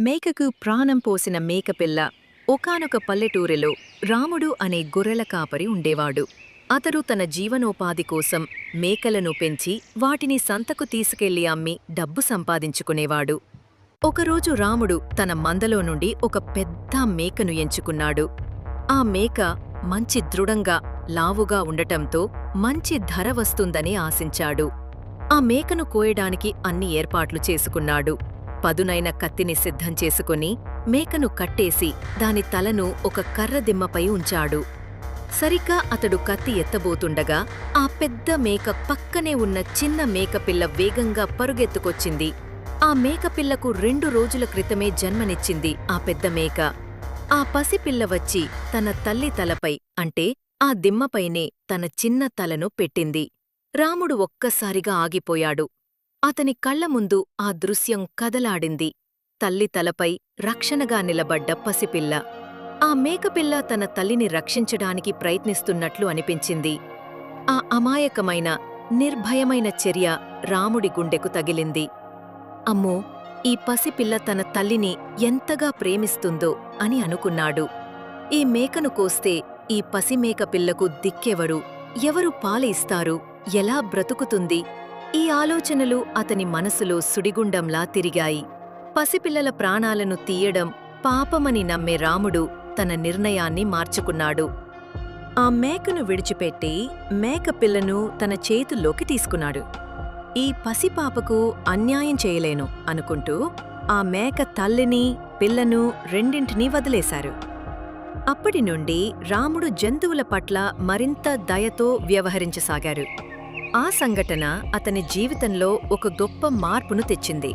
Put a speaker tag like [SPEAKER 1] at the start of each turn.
[SPEAKER 1] మేకకు ప్రాణం పోసిన మేకపిల్ల ఒకానొక పల్లెటూరిలో రాముడు అనే గొర్రెల కాపరి ఉండేవాడు. అతడు తన జీవనోపాధి కోసం మేకలను పెంచి వాటిని సంతకు తీసుకెళ్ళి అమ్మి డబ్బు సంపాదించుకునేవాడు. ఒకరోజు రాముడు తన మందలో నుండి ఒక పెద్ద మేకను ఎంచుకున్నాడు. ఆ మేక మంచి దృఢంగా లావుగా ఉండటంతో మంచి ధర వస్తుందని ఆశించాడు. ఆ మేకను కోయడానికి అన్ని ఏర్పాట్లు చేసుకున్నాడు. పదునైన కత్తిని సిద్ధం చేసుకుని మేకను కట్టేసి దాని తలను ఒక కర్రదిమ్మపై ఉంచాడు. సరిగ్గా అతడు కత్తి ఎత్తబోతుండగా ఆ పెద్ద మేక పక్కనే ఉన్న చిన్న మేకపిల్ల వేగంగా పరుగెత్తుకొచ్చింది. ఆ మేకపిల్లకు రెండు రోజుల క్రితమే జన్మనిచ్చింది ఆ పెద్ద మేక. ఆ పసిపిల్ల వచ్చి తన తల్లి తలపై అంటే ఆ దిమ్మపైనే తన చిన్న తలను పెట్టింది. రాముడు ఒక్కసారిగా ఆగిపోయాడు. అతని కళ్ళ ముందు ఆ దృశ్యం కదలాడింది. తల్లి తలపై రక్షణగా నిలబడ్డ పసిపిల్ల. ఆ మేకపిల్ల తన తల్లిని రక్షించడానికి ప్రయత్నిస్తున్నట్లు అనిపించింది. ఆ అమాయకమైన నిర్భయమైన చర్య రాముడి గుండెకు తగిలింది. అమ్మో! ఈ పసిపిల్ల తన తల్లిని ఎంతగా ప్రేమిస్తుందో అని అనుకున్నాడు. ఈ మేకను కోస్తే ఈ పసిమేక పిల్లకు దిక్కెవరు? ఎవరు పాలు ఇస్తారు? ఎలా బ్రతుకుతుంది? ఈ ఆలోచనలు అతని మనసులో సుడిగుండంలా తిరిగాయి. పసిపిల్లల ప్రాణాలను తీయడం పాపమని నమ్మే రాముడు తన నిర్ణయాన్ని మార్చుకున్నాడు. ఆ మేకను విడిచిపెట్టి మేకపిల్లను తన చేతుల్లోకి తీసుకున్నాడు. ఈ పసిపాపకు అన్యాయం చేయలేను అనుకుంటూ ఆ మేక తల్లిని పిల్లను రెండింటినీ వదిలేశారు. అప్పటి నుండి రాముడు జంతువుల పట్ల మరింత దయతో వ్యవహరించసాగారు. ఆ సంఘటన అతని జీవితంలో ఒక గొప్ప మార్పును తెచ్చింది.